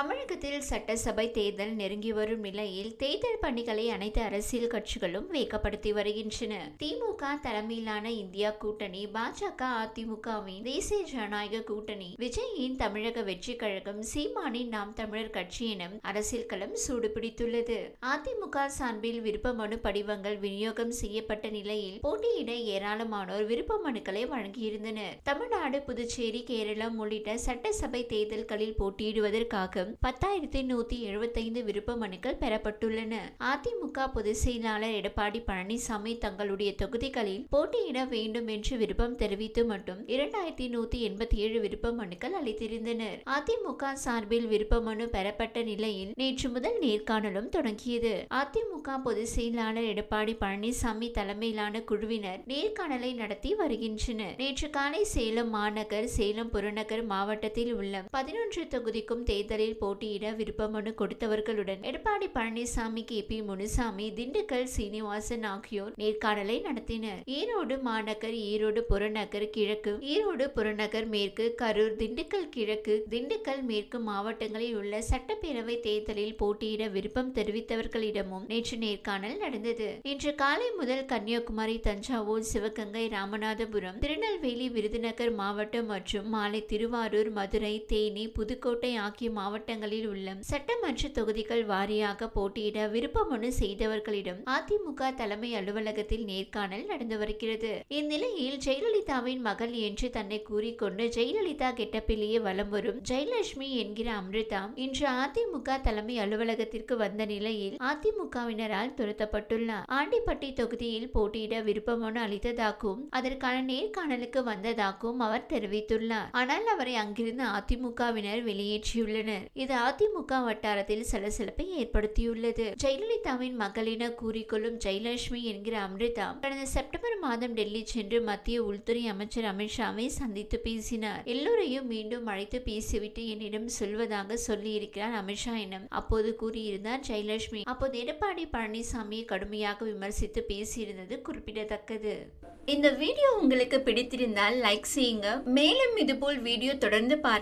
தமிழகத்தில் சட்டசபை தேர்தல் நெருங்கி வரும் நிலையில் தேர்தல் பணிகளை அனைத்து அரசியல் கட்சிகளும் வேகப்படுத்தி வருகின்றன. திமுக தலைமையிலான இந்தியா கூட்டணி பாஜக அதிமுகவின் தேசிய ஜனநாயக கூட்டணி விஜயின் தமிழக வெற்றி கழகம் சீமானின் நாம் தமிழர் கட்சி என அரசியல் களம் சூடுபிடித்துள்ளது. அதிமுக சார்பில் விருப்ப மனு படிவங்கள் விநியோகம் செய்யப்பட்ட நிலையில் போட்டியிட ஏராளமானோர் விருப்ப மனுக்களை வழங்கியிருந்தனர். தமிழ்நாடு புதுச்சேரி கேரளம் உள்ளிட்ட சட்டசபை தேர்தல்களில் போட்டியிடுவதற்காக பத்தாயிரத்தி நூத்தி எழுபத்தைந்து விருப்ப மனுக்கள் பெறப்பட்டுள்ளன. அதிமுக பொதுச் செயலாளர் எடப்பாடி பழனிசாமி தங்களுடைய தொகுதிகளில் போட்டியிட வேண்டும் என்று விருப்பம் தெரிவித்து மட்டும் இரண்டாயிரத்தி நூத்தி எண்பத்தி ஏழு விருப்ப மனுக்கள் அளித்திருந்தனர். அதிமுக சார்பில் விருப்ப மனு பெறப்பட்ட நிலையில் நேற்று முதல் நேர்காணலும் தொடங்கியது. அதிமுக பொதுச் செயலாளர் எடப்பாடி பழனிசாமி தலைமையிலான குழுவினர் நேர்காணலை நடத்தி வருகின்றனர். நேற்று காலை சேலம் மாநகர் சேலம் புறநகர் மாவட்டத்தில் உள்ள பதினொன்று தொகுதிக்கும் தேர்தலில் போட்டியிட விருப்பமனு கொடுத்தவர்களுடன் எடப்பாடி பழனிசாமி கே. பி. முனுசாமி திண்டுக்கல் சீனிவாசன் ஆகியோர் நேர்காணலை நடத்தினர். ஈரோடு மாநகர் ஈரோடு புறநகர் கிழக்கு ஈரோடு புறநகர் மேற்கு கரூர் திண்டுக்கல் கிழக்கு திண்டுக்கல் மேற்கு மாவட்டங்களில் உள்ள சட்டப்பேரவை தேர்தலில் போட்டியிட விருப்பம் தெரிவித்தவர்களிடமும் நேற்று நேர்காணல் நடந்தது. இன்று காலை முதல் கன்னியாகுமரி தஞ்சாவூர் சிவகங்கை ராமநாதபுரம் திருநெல்வேலி விருதுநகர் மாவட்டம் மற்றும் மாலை திருவாரூர் மதுரை தேனி புதுக்கோட்டை ஆகிய மாவட்ட மாவட்டங்களில் உள்ள சட்டமன்ற தொகுதிகள் வாரியாக போட்டியிட விருப்பமனு செய்தவர்களிடம் அதிமுக தலைமை அலுவலகத்தில் நேர்காணல் நடந்து வருகிறது. இந்நிலையில் ஜெயலலிதாவின் மகள் என்று தன்னை கூறிக்கொண்டு ஜெயலலிதா கெட்டப்பிலேயே வலம் வரும் ஜெயலட்சுமி என்கிற அமிர்தா இன்று அதிமுக தலைமை அலுவலகத்திற்கு வந்த நிலையில் அதிமுகவினரால் துரத்தப்பட்டுள்ளார். ஆண்டிப்பட்டி தொகுதியில் போட்டியிட விருப்பமனு அளித்ததாகவும் அதற்கான நேர்காணலுக்கு வந்ததாகவும் அவர் தெரிவித்துள்ளார். ஆனால் அவரை அங்கிருந்து அதிமுகவினர் வெளியேற்றியுள்ளனர். இது அதிமுக வட்டாரத்தில் சலசலப்பை ஏற்படுத்தியுள்ளது. ஜெயலலிதாவின் மகள் என கூறிக்கொள்ளும் ஜெயலட்சுமி என்கிற அம்ரிதா கடந்த செப்டம்பர் மாதம் டெல்லி சென்று மத்திய உள்துறை அமைச்சர் அமித்ஷாவை சந்தித்து பேசினார். எல்லோரையும் மீண்டும் அழைத்து பேசிவிட்டு என்னிடம் சொல்வதாக சொல்லியிருக்கிறார் அமித்ஷா என அப்போது கூறியிருந்தார் ஜெயலட்சுமி. அப்போது எடப்பாடி பழனிசாமியை கடுமையாக விமர்சித்து பேசியிருந்தது குறிப்பிடத்தக்கது. இந்த வீடியோ உங்களுக்கு பிடித்திருந்தால் லைக் செய்யுங்க. மேலும் இதுபோல் வீடியோ தொடர்ந்து பார்க்க